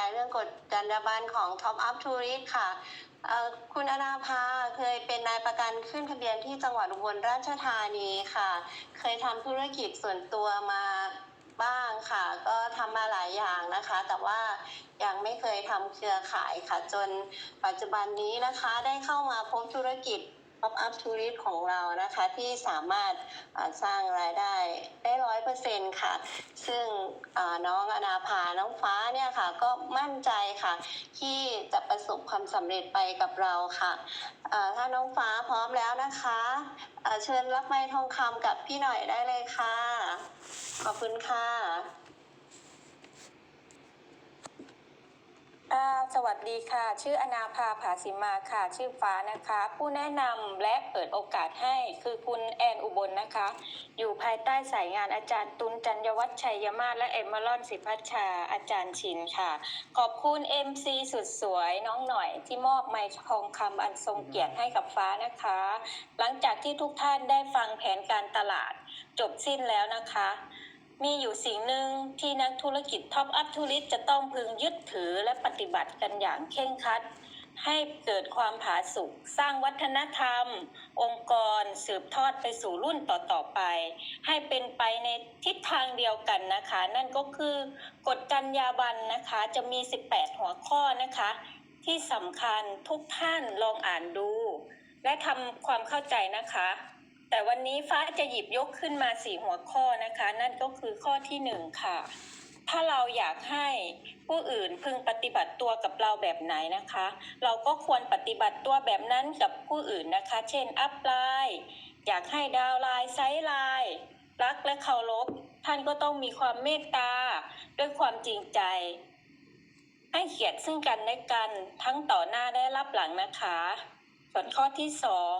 งาเรื่องกฎจรรยาบรรณของ Top Up Tourist ค่ะคุณอนาภาเคยเป็นนายประกันขึ้นทะเบียนที่จังหวัดอุบลราชธานีค่ะ เคยทำธุรกิจส่วนตัวมาบ้างค่ะ ก็ทำมาหลายอย่างนะคะ แต่ว่ายังไม่เคยทำเครือข่ายค่ะ จนปัจจุบันนี้นะคะได้เข้ามาพบธุรกิจ Pop Up Tourist ของเรานะคะที่สามารถสร้างรายได้ได้ร้อยเปอร์เซ็นค่ะ ซึ่งน้องอนาภาน้องฟ้าเนี่ยค่ะก็มั่นใจค่ะ ที่จะประสบความสำเร็จไปกับเราค่ะ ถ้าน้องฟ้าพร้อมแล้วนะคะเชิญรับไม้ทองคำกับพี่หน่อยได้เลยค่ะ ขอบคุณค่ะ อ่า สวัสดีค่ะ ชื่ออนาภาผาสิมาค่ะ ชื่อฟ้านะคะ ผู้แนะนำและเปิดโอกาสให้คือคุณแอนอุบลนะคะ อยู่ภายใต้สายงานอาจารย์ตุลจันยวัฒชัยมาศและเอมเมอรอนสิพัชชาอาจารย์ชินค่ะ ขอบคุณ MC สุดสวยน้องหน่อย ที่มอบไมค์ทองคำอันทรงเกียรติให้กับฟ้านะคะ หลังจากที่ทุกท่านได้ฟังแผนการตลาด จบสิ้นแล้วนะคะ มีอยู่สิ่งหนึ่งที่นักธุรกิจท็อปอัพทูริสจะต้องพึงยึดถือและปฏิบัติกันอย่างเคร่งครัด ให้เกิดความผาสุกสร้างวัฒนธรรม องค์กรสืบทอดไปสู่รุ่นต่อๆไป ให้เป็นไปในทิศทางเดียวกันนะคะ นั่นก็คือกฎจรรยาบรรณนะคะจะมี 18 หัวข้อนะคะ ที่สำคัญทุกท่านลองอ่านดู และทำความเข้าใจนะคะ แต่วันนี้ฟ้าจะหยิบยกขึ้นมาสี่หัวข้อนะคะ นั่นก็คือข้อที่หนึ่งค่ะ ถ้าเราอยากให้ผู้อื่นพึงปฏิบัติตัวกับเราแบบไหนนะคะ เราก็ควรปฏิบัติตัวแบบนั้นกับผู้อื่นนะคะ เช่นอัพไลน์อยากให้ดาวไลน์ไซไลน์รักและเคารพท่านก็ต้องมีความเมตตาด้วยความจริงใจ ให้เกียรติซึ่งกันและกันทั้งต่อหน้าและรับหลังนะคะ ส่วนข้อที่สอง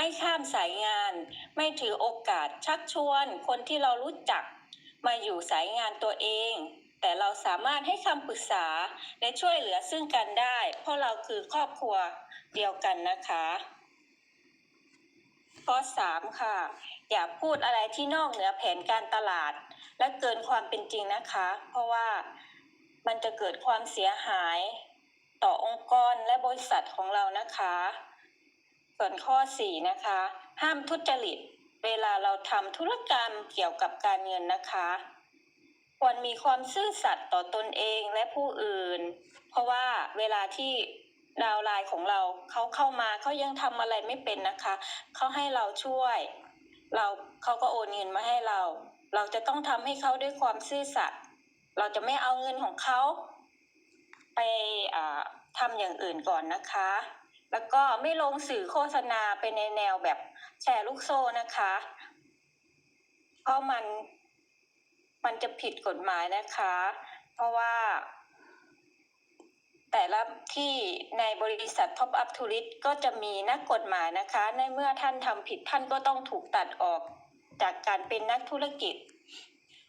ไม่ข้ามสายงาน ไม่ถือโอกาสชักชวนคนที่เรารู้จัก มาอยู่สายงานตัวเอง แต่เราสามารถให้คำปรึกษาและช่วยเหลือซึ่งกันได้ เพราะเราคือครอบครัวเดียวกันนะคะข้อสามค่ะ อย่าพูดอะไรที่นอกเหนือแผนการตลาด และเกินความเป็นจริงนะคะ เพราะว่ามันจะเกิดความเสียหาย ต่อองค์กรและบริษัทของเรานะคะ ส่วนข้อ 4 นะคะ ห้ามทุจริต เวลาเราทำธุรกรรมเกี่ยวกับการเงินนะคะ ควรมีความซื่อสัตย์ต่อตนเองและผู้อื่น เพราะว่าเวลาที่ดาวไลน์ของเราเขาเข้ามาเขายังทำอะไรไม่เป็นนะคะ เขาให้เราช่วย เราเขาก็โอนเงินมาให้เรา เราจะต้องทำให้เขาด้วยความซื่อสัตย์เราจะไม่เอาเงินของเขา ไปทำอย่างอื่นก่อนนะคะ แล้วก็ไม่ลงสื่อโฆษณาไปในแนวแบบแชร์ลูกโซ่นะคะ เพราะมันมันจะผิดกฎหมายนะคะ เพราะว่า แต่ละที่ในบริษัท Top Up Tourist ก็จะมีนักกฎหมายนะคะ ในเมื่อท่านทำผิดท่านก็ต้องถูกตัดออกจากการเป็นนักธุรกิจ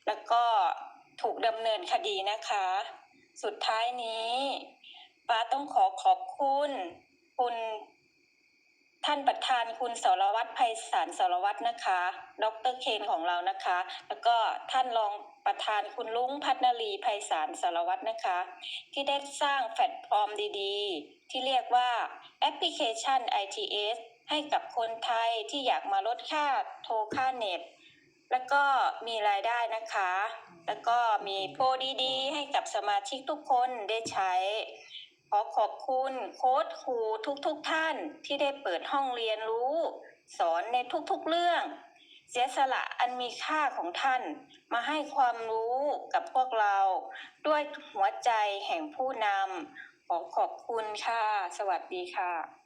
แล้วก็ถูกดำเนินคดีนะคะ สุดท้ายนี้ป้าต้องขอขอบคุณ คุณท่านประธานคุณสรวัตรไพศาลสรวัตรนะคะ ดรเคนของเรานะคะ แล้วก็ท่านรองประธานคุณลุงพัฒนาลีไพศาลสรวัตรนะคะ ที่ได้สร้างแพลตฟอร์มดีๆ ที่เรียกว่าแอปพลิเคชัน ITS ให้กับคนไทยที่อยากมาลดค่าโทรค่าเน็ต แล้วก็มีรายได้นะคะ แล้วก็มีโปรดีๆ ให้กับสมาชิกทุกคนได้ใช้ ขอขอบคุณโค้ดครูทุกๆทท่านที่ได้เปิดห้องเรียนรู้ สอนในทุกๆเรื่อง เสียสละอันมีค่าของท่าน มาให้ความรู้กับพวกเรา ด้วยหัวใจแห่งผู้นำขอขอบคุณค่ะ สวัสดีค่ะ